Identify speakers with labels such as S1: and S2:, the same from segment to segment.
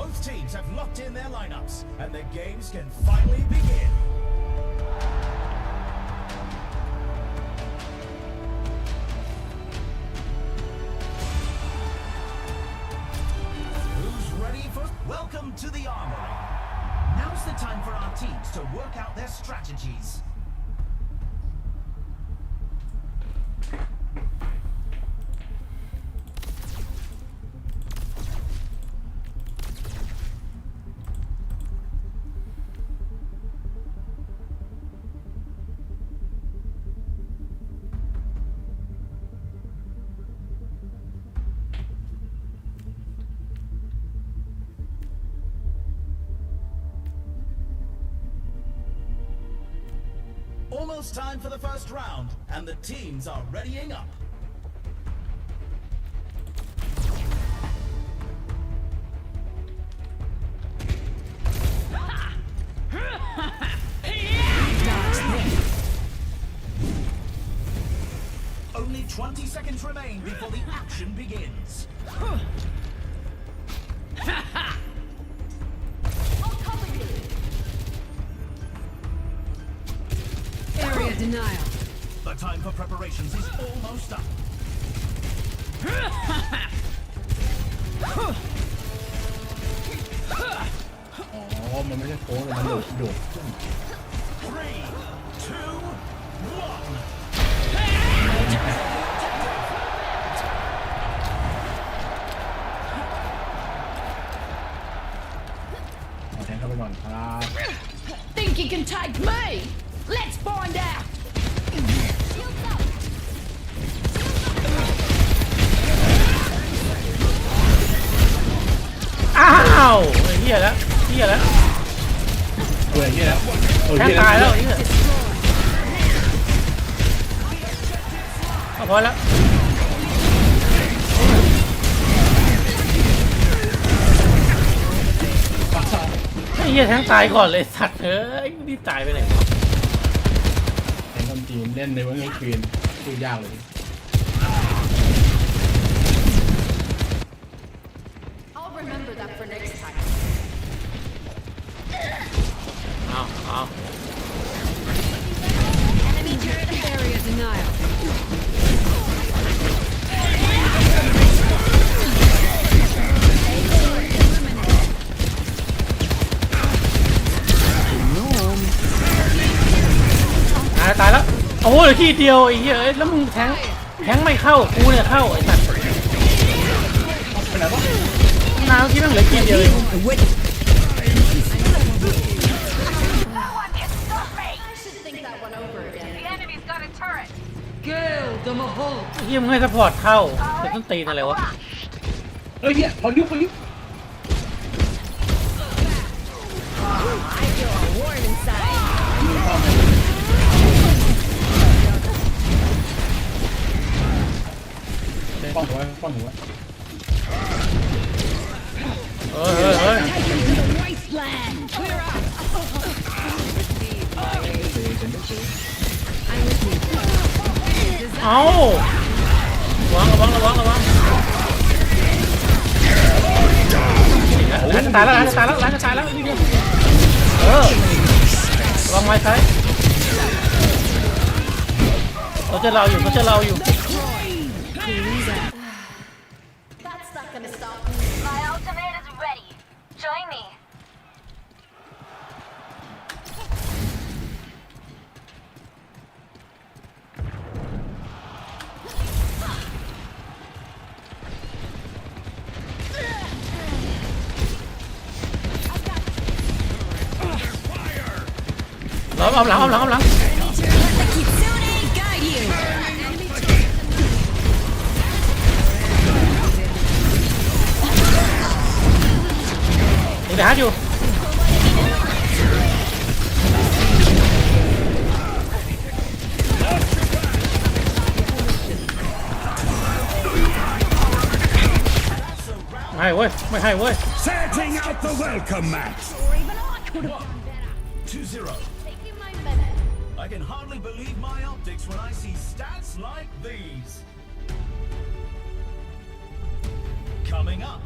S1: Both teams have locked in their lineups, and the games can finally begin. It's almost time for the first round, and the teams are readying up.
S2: denial.
S1: The time for preparations is almost up.
S3: อ๋อ มันไม่ใช่โค้งเลยมันโดดโดดขึ้น
S1: Three, two, one.
S3: เอาแทงเข้าไปก่อนครับ
S2: Think you can take me? Let's find out.
S4: อ้าวไอ้เหี้ยแล้วเหี้ยแล้ว
S3: เฮ้ยเฮียแล้วโอ้
S4: แทง
S3: เฮี
S4: ตายแล้วไอ้เหี้ยเอาพอแล้วไอ้เหี้ยแทงตายก่อนเลยสัตว์เอ้ยนี่ตายไปไหนวะ
S3: คนจีนเล่นในวันกลางคืนพูดยากเลย
S4: ทีเดียวไอ้เหี้ยเอ้ยแล้วมึงแทงแทงไม่เข้ากูเนี่ยเข้าไอ้สัตว์
S3: นา
S4: นเมื่อกี้แม่งเหลือทีเดียวเอง
S2: I should think that one over again.
S5: The enemy's got a turret.
S4: ไอ้เหี้ยมึงให้ซัพพอร์ตเข้าแต่ต้นตีนอะไรวะ
S3: เฮ้ยเฮียพอยุบพอยุบ
S2: I feel a
S3: ป้องหัวไว้ป้องหัวไว้
S4: เฮ้ยเฮ้ยเฮ้ย
S2: Taken to the wasteland. Clear out.
S3: เจอเจอเจอ
S2: I'm with you.
S4: เอ้าระวังระวังระวังระวังร้านจะตายแล้วร้านจะตายแล้วร้านจะตายแล้วนี่เดียวเออระวังไม้ซ้ายเขาจะเราอยู่เขาจะเราอยู่ มเอาหลังเอาหลังเอาหลังเดี๋ยวฮาร์ดอยู่ไม่ให้เว้ยไม่ให้เว้ย
S1: Setting out the welcome mat.
S2: 2 0. I
S1: can hardly believe my optics when I see stats like these. Coming up,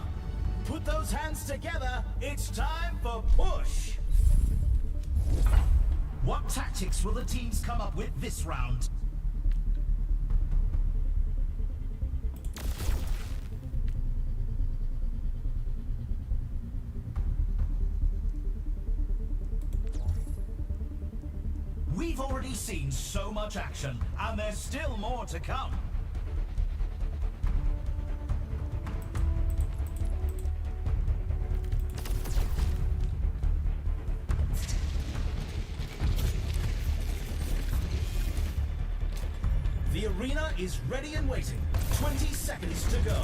S1: Put those hands together. It's time for push. What tactics will the teams come up with this round? Seen so much action, and there's still more to come. The arena is ready and waiting. 20 seconds to go.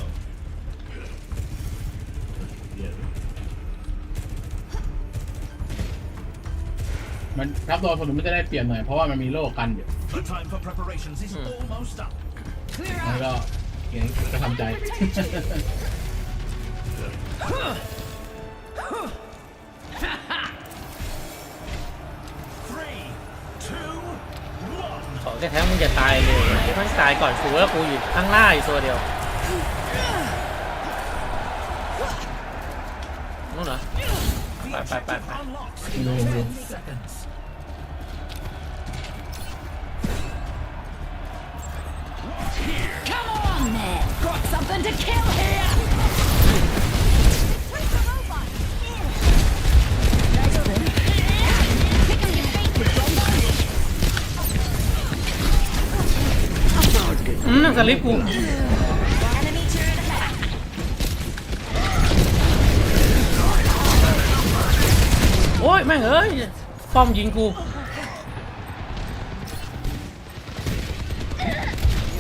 S3: มันรับตัวผมมันจะได้เปลี่ยนหน่อยเพราะว่ามันมีโล่กันอยู่
S1: The time for preparations is almost up.
S2: Clear
S3: แล้ว
S2: out.
S3: ก็อย่างนี้ก็ทำใจ
S1: Three, two, one.
S4: ขอแค่แท้มึงอย่าตายเลยกูต้องตายก่อนกูแล้วกูอยู่ข้างหน้าอยู่ตัวเดียวนู่นเหรอ
S1: The
S4: Bye, bye, bye,
S1: objective
S4: bye.
S1: unlocks
S3: No,
S1: in
S3: no.
S1: 10 seconds.
S2: Come on, then. Got something to kill here. Sounds good.
S4: อืมสลิปกู โอ้ยแม่งเอ้ยป้อมยิงกู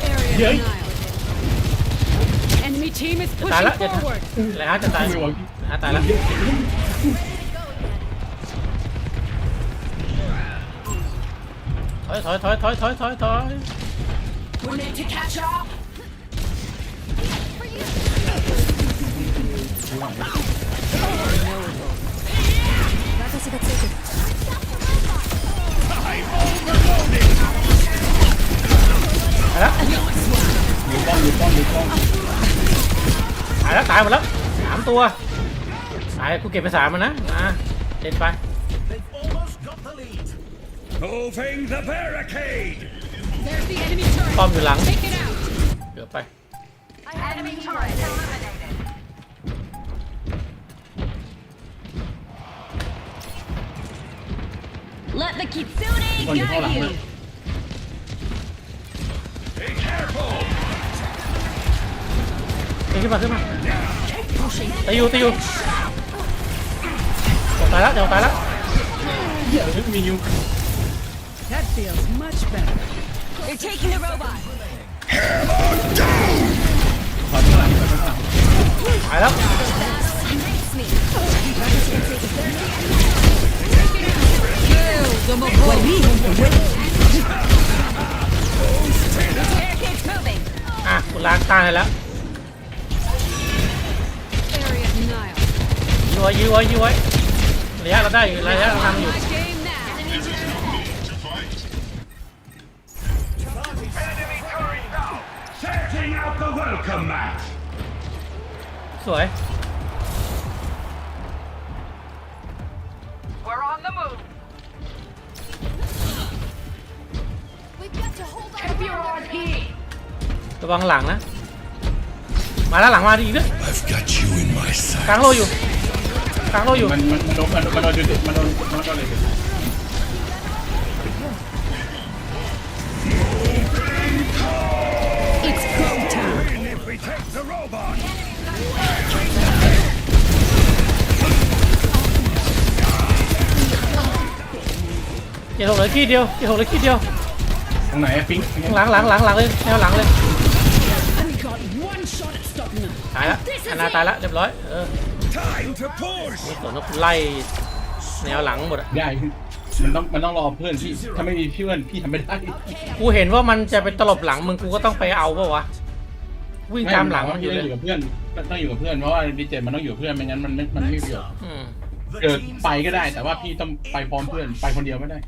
S2: Area
S3: Yeah.
S2: annihilated. Enemy team is
S4: ตาย
S2: pushing
S4: แล้วจะ
S2: forward.
S4: แล้วฮะจะตาย
S3: ไม่ไหว
S4: ฮะตายแล้วถอยถอยถอยถอยถอยถอยถอย
S2: We need to catch up.
S4: ตายแล้ว
S3: อยู่ป้อมอยู่ป้อมอยู่ป้อม
S4: ตายแล้วตายหมดแล้วสามตัวตายกูเก็บไปสามมันนะมาเด็ดไป
S1: They've almost got the lead.
S6: Moving the barricade!
S2: There's the enemy turret.
S4: ป้อมอยู่หลัง
S2: Take it out.
S4: เกือบไป
S5: Enemy turret eliminated.
S2: Let the kitsune
S3: คนอยู่ข้างหลัง
S2: guide
S3: นะ
S2: you.
S6: Be careful!
S4: ตีขึ้นมาขึ้นมาตีอยู่ตีอยู่จะตายแล้วจะตายแล้ว
S3: เดี๋ยวมีอยู่
S2: That feels much better.
S5: They're taking the robot.
S4: ยื้อไว้ยื้อไว้ยื้อไว้ระยะเราได้อยู่ระยะเราทำอยู่
S2: My game now.
S6: Enemy turret down! Setting out the welcome mat!
S4: สวย
S5: We're on the move.
S2: Keep your RP.
S4: ระวังหลังนะ มาแล้วหลังมาดีอีกด้วย
S6: I've got you in my sight.
S4: กลางโลอยู่ กลางโลอยู่
S3: มันมันมันโดนมันโดนมันโดนจุดมันโดนมันโดนเลย
S2: It's go time.
S6: And if we take the robot,
S4: เกี่ยวเหลือขี้เดียวเกี่ยวเหลือขี้เดียว
S3: ตรงไหนอะปิ๊ง
S4: หลังหลังหลังหลังเลยแนวหลังเลย
S2: We got one shot at stopping them.
S4: ตายแล้วอนาตายแล้วเรียบร้อย เออ
S6: time to push!
S4: ส่วนนกไล่แนวหลังหมดอะ
S3: ได้มันต้องมันต้องรอเพื่อนพี่ถ้าไม่มีเพื่อนพี่ทำไม่ได้
S4: กูเห็นว่ามันจะไปตลบหลังมึงกูก็ต้องไปเอาปะวะวิ่งตามหลังมันอยู่เลย
S3: ต้องอยู่กับเพื่อนต้องอยู่กับเพื่อนเพราะว่าดีเจมันต้องอยู่กับเพื่อนไม่งั้นมันไม่มันไม่มีประโยชน์
S4: อืม
S1: The
S3: เกิด
S1: teams
S3: ไปก็ได้ แต่ว่าพี่ต้องไปพร้อมเพื่อนไปคนเดียวไม่ได้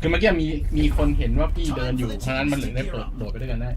S3: คือเมื่อกี้มีมีคนเห็นว่าพี่เดินอยู่เพราะฉะนั้นมันเลยได้เปิดโดดไปด้วยกันได้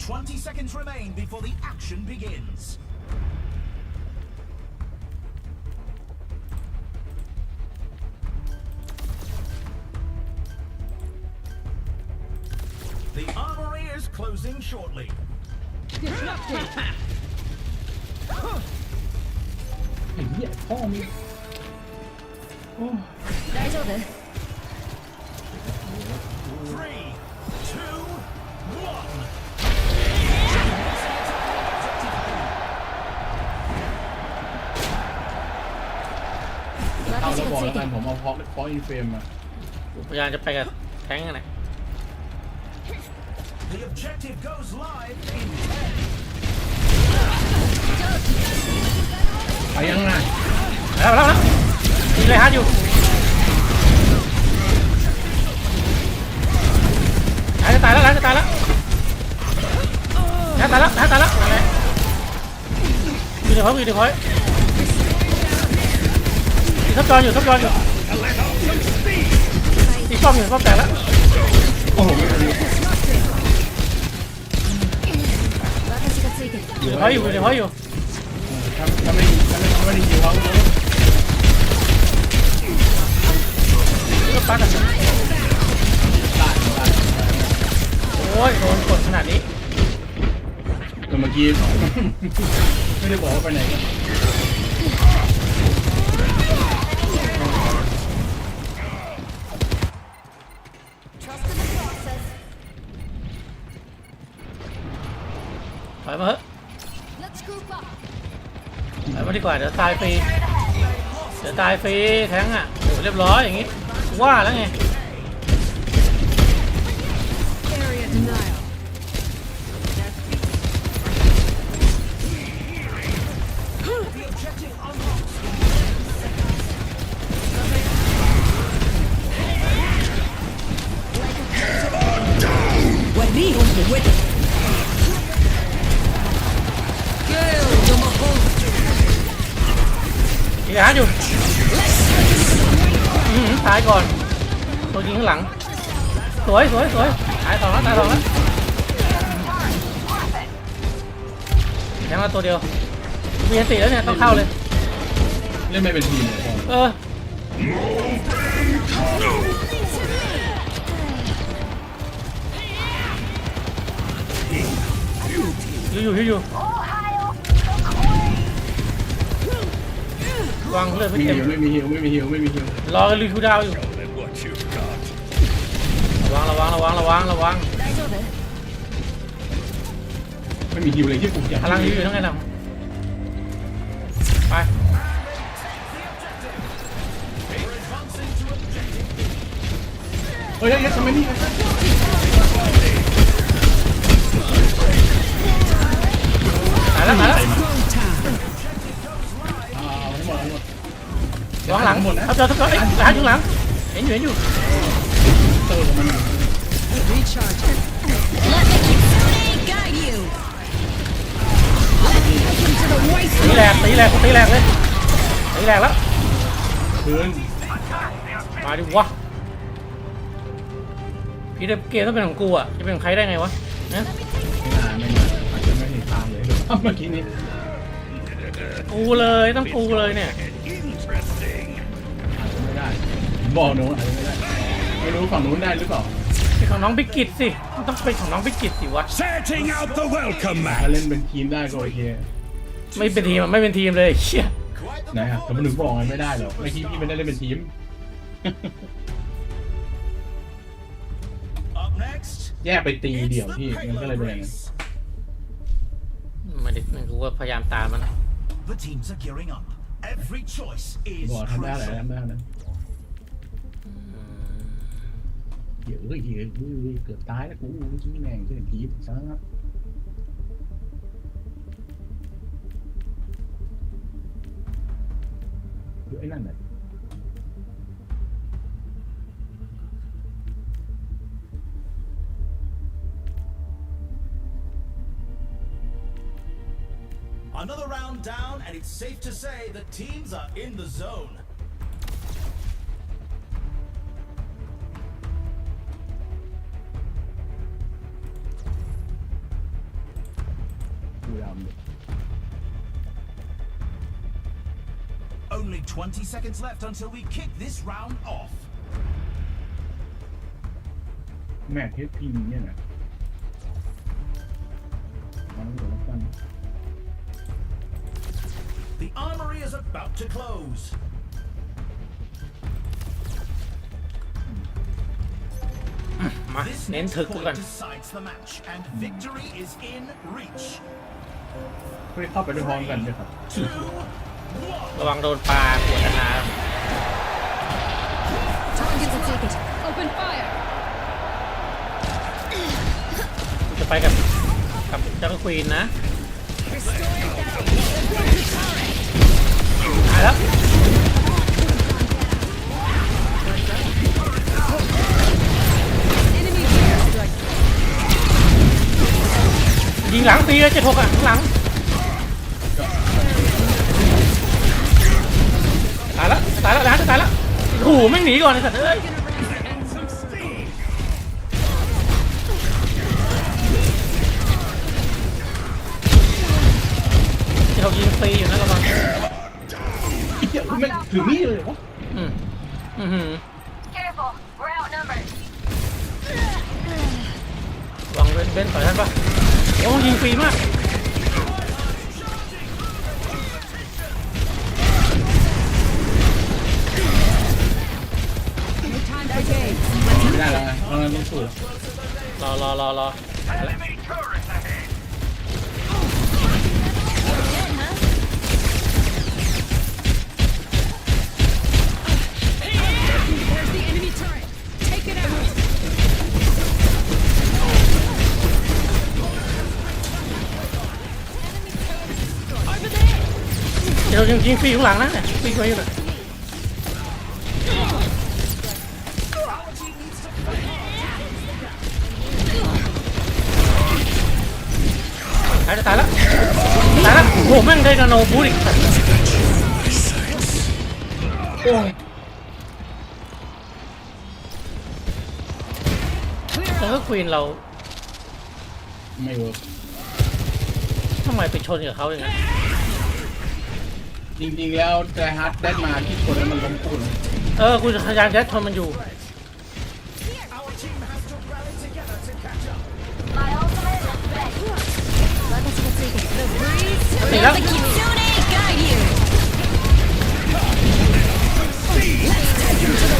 S1: 20 seconds remain before the action begins. The armory is closing shortly.
S3: Disrupted! yeah, call me. Oh.
S2: 大丈夫
S3: อาฟองฟองอินเฟรมมา
S4: พยายามจะไปกับแทงกันนะ
S1: The objective goes live in
S3: ไปยังไง
S4: แล้วแล้วแล้วยิงเลยฮาร์ดอยู่ฮาร์ดจะตายแล้วฮาร์ดจะตายแล้วฮาร์ดตายแล้วฮาร์ดตายแล้วอะไรอยู่ในพอยต์อยู่ในพอยต์อีกทับจอนอยู่ทับจอนอยู่ อีกป้อมหนึ่งป้อมแตกแล้ว
S3: โอ้โห
S2: เดี๋
S4: ยอยู่เดี๋ยวเขอยู่
S3: ทำไม่ทำไม่ทำไม่ดีเขา
S4: ก็ปักกันโอ้ยโดนกดขนาดนี้
S3: ต่เมื่อกี้ไม่ได้บอกว่าไปไหนกัน
S4: ดีกว่า เดี๋ยวตายฟรีเดี๋ยวตายฟรีแทงอะโอ้เรียบร้อยอย่างงี้ว่าแล้วไง หลัง สวยสวยสวยตายสองแล้วตายสองแล้วแทงมาตัวเดียว มีอันติแล้วเนี่ยต้องเข้าเลย
S3: เล่นไม่เป็นทีมเลยพ่อ
S4: เออ อยู่อยู่อยู่อยู่วางเลือด
S3: ไม่
S4: ไม่
S3: มี
S4: เต็ม
S3: ฮิวไม่มีฮิวไม่มีฮิวไม่มีฮิว
S4: รอรีคูดาวอยู่
S6: What you've got.
S4: ระวังระวังระวังระวังระวัง
S3: ไม่มีฮิวเลยที่ผมอยาก
S4: พลังฮิวอยู่ทั้งไงนะไป
S3: เฮ้ยเยทำไมนี่
S4: ตายแล้วตายแล้ว
S3: งหลัเอา
S4: จอทุกคนไอ้หลังอยู่หลังเห็นอยู่เห็นอยู่
S3: เติมมัน
S2: guide you
S4: ตีแหลกตีแหลกตีแหลกเลยตีแหลกแล้ว
S3: คืน
S4: มาดิวะพี่เดเกมต้องเป็นของกูอะจะเป็นของใครได้ไงวะนะ
S3: ไม่นานไม่นานอาจจะไม่เห็นทางเลยเมื่อกี้นี้
S4: กูเลยต้องกูเลยเนี่ย
S3: อาจจะไม่ได้บอกหนูอาจจะไม่ได้ ไม่รู้ฝั่งนู้นได้หรือเปล่า
S4: เป็นของน้องบิกกิตสิมันต้องเป็นของน้องบิกกิตสิวะ
S6: Setting out the welcome
S3: ถ้า
S6: mat.
S3: เล่นเป็นทีมได้ก็โอเค
S4: ไม่เป็นทีมอะไม่เป็นทีมเลยเชี่ย
S1: Quite the
S3: นะครับแต่มันถึงบอกไงไม่ได้หรอกไม่ทีพี่ไม่ได้เล่นเป็นทีม
S1: Up next,
S3: แยกไปตี
S1: it's
S3: เดี่ยว
S1: the
S3: พี่มันก็เลย
S1: payload
S3: เป็นอย่างนั้น
S1: race.
S4: ไมาดิกูก็พยายามตามมัน
S1: The teams are gearing up. Every choice is
S3: บอกทำได้อะไร
S1: crucial.
S3: ทำได้อะ giữ cái gì cái gì, cửa tái nó cũng uống xuống nàng chứ chỉ sao hết rưỡi lần này
S1: Another round down, and it's safe to say the teams are in the zone. Only 20 seconds left until we kick this round off.
S3: แม่เทสพิมพ์เนี่ยนะมันเดี๋ยวแล้วกัน
S1: The armory is about to close.
S4: มา
S1: This
S4: เน้น
S1: next
S4: ถึกกู
S1: point
S4: ก่อน
S1: decides the match, and victory is in reach.
S3: เพื่อเข้าไปด้วยพร้อมกันด้วยครับ
S1: Two, one.
S4: ระวังโดนปลาขวดนา
S2: Targets are taken. Open fire.
S4: กูจะไปกับกับเจ้าควีนนะตายแล้ว
S2: Enemy airstrike.
S4: ยิงหลังตีเลยเจ็ดหกอะข้างหลังายแล้วตายแล้วนะตายแล้วโอ้โหไม่งหนีก่อนไอ้สัตว์เอ้ยเจ็ดหกยิงฟรีอยู่นะระวัง
S3: เหี้ยไม่ถือมีดเลยเหรอวะ
S4: อืมอือหือ
S5: Careful, we're outnumbered.
S4: ระวังเบนเบนต่อยท่านปะโอ้ยิงฟรีมาก
S3: ไม่ได้แล้วไงเพราะงั้นต้องสู้
S4: รอรอรอรอ
S6: Enemy turret ahead.
S2: There's the enemy turret. Take it out. Over there.
S4: เดี๋ยวยิงยิงฟรีข้างหลังนะเนี่ยฟรีไว้อยู่น่ะ หแม่งได้นาโนบูทอีกสัตว์
S3: โอ้ย
S4: แล้วก็ควีนเรา
S3: ไม่เวิร์ก
S4: ทำไมไปชนกับเขาอย่างนั้น
S3: จริงๆแล้วใจฮาร์ดได้มาที่คนนั้นมันล้มคู่นะ
S4: เออกูจะพยายามจะชนมันอยู่
S2: The breeze
S4: ตีแล้ว
S5: The Kitsune guide you.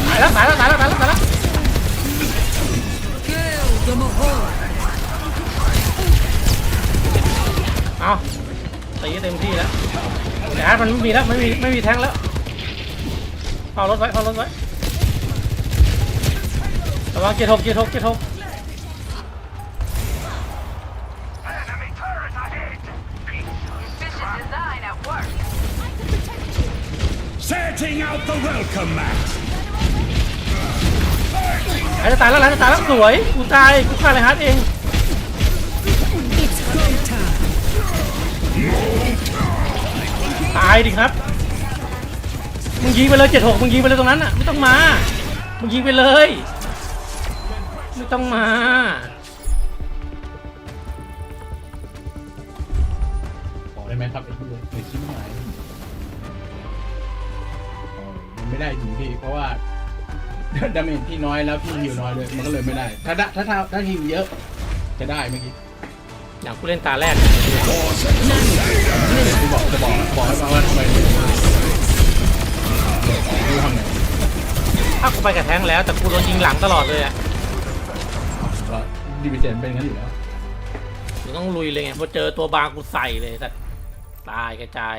S4: ตายแล้วตายแล้วตายแล้วตายแล้วตายแล้ว
S2: Kill the Mahora.
S4: เอาตีเต็มที่แล้วแต่ฮัทมันไม่มีแล้วไม่มีไม่มีแทงแล้วเฝ้ารถไว้เฝ้ารถไว้ระวังเกียร์หกเกียร์หกเกียร์หก
S6: Setting out the welcome mat.
S4: หลานจะตายแล้วหลานจะตายแล้วสวยกูตายกูฆ่าเลยฮัทเอง
S2: It's go time.
S4: ตายดิครับ มึงยิงไปเลยเจ็ดหกมึงยิงไปเลยตรงนั้นอะ ไม่ต้องมา มึงยิงไปเลย ไม่ต้องมา
S3: ดาเมจพี่น้อยแล้วพี่ฮิวน้อยเลยมันก็เลยไม่ได้ถ้าถ้าถ้าถ้าถ้าฮิวเยอะ จะได้เมื่อกี้
S4: อย่างกูเล่นตาแรก
S3: ที่บอกจะบอกบอกให้ฟังว่าทำไมดูทำไง
S4: ถ้ากูไปกับแทงแล้วแต่กูโดนยิงหลังตลอดเลยอะ
S3: ก็ดีวิเซนเป็นงั้นอยู่แล้ว
S4: กูต้องลุยเลยไงพอเจอตัวบางกูใส่เลยแต่ตายกระจาย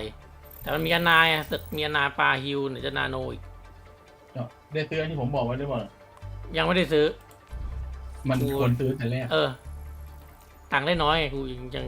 S4: แต่มันมีอนาอะตึกมีอนาปลาฮิวเนี่ยจะนาโนอีก
S3: ได้ซื้ออันที่ผมบอกไว้หรือเปล่า
S4: ยังไม่ได้ซื้อ
S3: มันควรซื้อแต่แรก
S4: เออ ตังค์ได้น้อยไงกูยังยัง